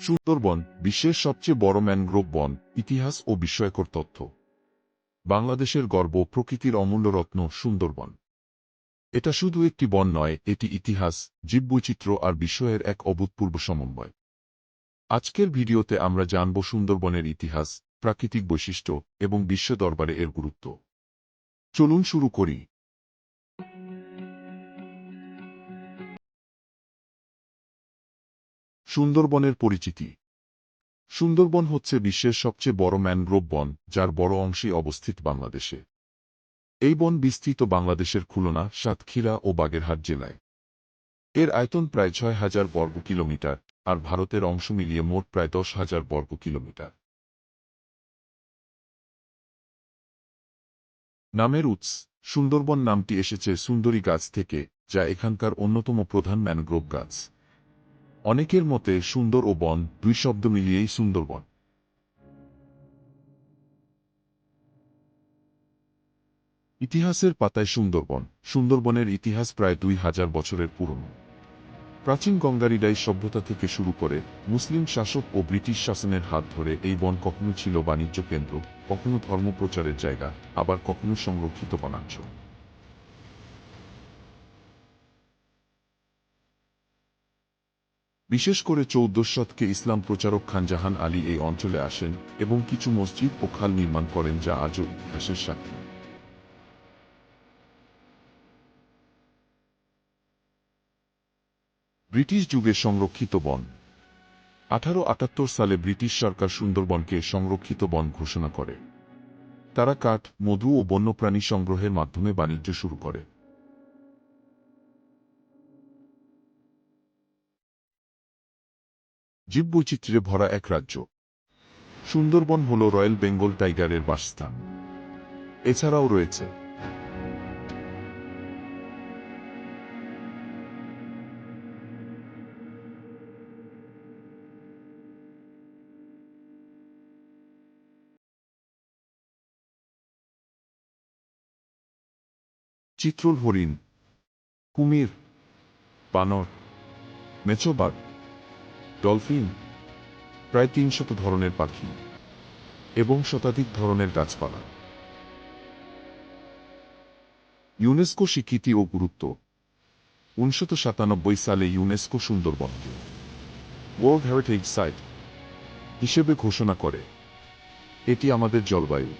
সুন্দরবন বিশ্বের সবচেয়ে বড় ম্যানগ্রোভ বন, ইতিহাস ও বিস্ময়কর তথ্য। বাংলাদেশের গর্ব প্রকৃতির অমূল্য রত্ন সুন্দরবন এটা শুধু একটি বন নয়, এটি ইতিহাস, জীববৈচিত্র্য আর বিস্ময়ের এক অভূতপূর্ব সমন্বয়। আজকের ভিডিওতে আমরা জানব সুন্দরবনের ইতিহাস, প্রাকৃতিক বৈশিষ্ট্য এবং বিশ্ব দরবারে এর গুরুত্ব। চলুন শুরু করি। সুন্দরবনের পরিচিতি। সুন্দরবন হচ্ছে বিশ্বের সবচেয়ে বড় ম্যানগ্রোভ বন, যার বড় অংশে অবস্থিত বাংলাদেশে। এই বন বিস্তৃত বাংলাদেশের খুলনা, সাতক্ষীরা ও বাগেরহাট জেলায়। এর আয়তন প্রায় ছয় হাজার বর্গ কিলোমিটার, আর ভারতের অংশ মিলিয়ে মোট প্রায় দশ হাজার বর্গ কিলোমিটার। নামের উৎস। সুন্দরবন নামটি এসেছে সুন্দরী গাছ থেকে, যা এখানকার অন্যতম প্রধান ম্যানগ্রোভ গাছ। অনেকের মতে সুন্দর ও বন দুই শব্দ মিলিয়েই সুন্দরবন ইতিহাসের পাতায় সুন্দরবন সুন্দরবনের ইতিহাস প্রায় দুই হাজার বছরের পুরনো। প্রাচীন গঙ্গারিডাই সভ্যতা থেকে শুরু করে মুসলিম শাসক ও ব্রিটিশ শাসনের হাত ধরে এই বন কখনো ছিল বাণিজ্য কেন্দ্র, কখনো ধর্মপ্রচারের জায়গা, আবার কখনো সংরক্ষিত বনাঞ্চল। বিশেষ করে চৌদ্দশ শতকে ইসলাম প্রচারক খানজাহান আলী এই অঞ্চলে আসেন এবং কিছু মসজিদ ও খাল নির্মাণ করেন যা আজও ইতিহাসের সাক্ষী। ব্রিটিশ যুগে সংরক্ষিত বন। আঠারো আটাত্তর সালে ব্রিটিশ সরকার সুন্দরবনকে সংরক্ষিত বন ঘোষণা করে। তারা কাঠ, মধু ও বন্যপ্রাণী সংগ্রহের মাধ্যমে বাণিজ্য শুরু করে। জীববৈচিত্র্যে ভরা এক রাজ্য। সুন্দরবন হল রয়্যাল বেঙ্গল টাইগারের বাসস্থান। এছাড়াও রয়েছে চিত্রল হরিণ কুমির, বানর, মেছোবাঘ। ডলফিন প্রায় তিনশত ধরনের পাখি এবং শতাধিক ধরনের গাছপালা। ইউনেস্কো স্বীকৃতি ও গুরুত্ব উনিশশো সাতানব্বই সালে ইউনেস্কো সুন্দরবনকে ওয়ার্ল্ড হেরিটেজ সাইট হিসেবে ঘোষণা করে। এটি আমাদের জলবায়ু,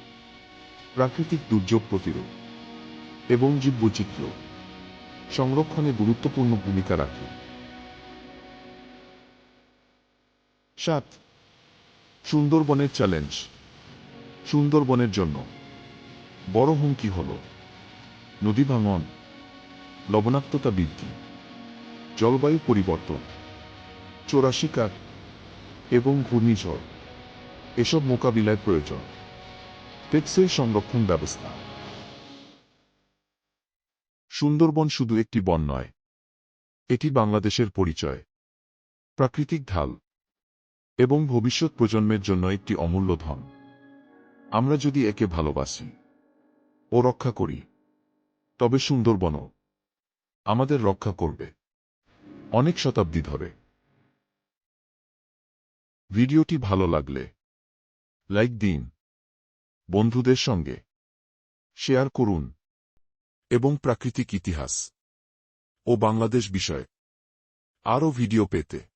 প্রাকৃতিক দুর্যোগ প্রতিরোধ এবং জীববৈচিত্র্য সংরক্ষণে গুরুত্বপূর্ণ ভূমিকা রাখে। সাত, সুন্দরবনের চ্যালেঞ্জ সুন্দরবনের জন্য। বড় হুমকি হল, নদী ভাঙন, লবণাক্ততা বৃদ্ধি, জলবায়ু পরিবর্তন চোরা শিকার এবং ঘূর্ণিঝড়, এসব মোকাবিলায় প্রয়োজন। টেকসই সংরক্ষণ ব্যবস্থা। সুন্দরবন শুধু একটি বন নয়, এটি বাংলাদেশের পরিচয়। প্রাকৃতিক ঢাল। এবং ভবিষ্যৎ প্রজন্মের জন্য একটি অমূল্য ধন। আমরা যদি একে ভালোবাসি ও রক্ষা করি, তবে সুন্দরবনও আমাদের রক্ষা করবে। অনেক শতাব্দী ধরে। ভিডিওটি ভালো লাগলে লাইক দিন, বন্ধুদের সঙ্গে শেয়ার করুন এবং প্রাকৃতিক ইতিহাস ও বাংলাদেশ বিষয়ে আরও ভিডিও পেতে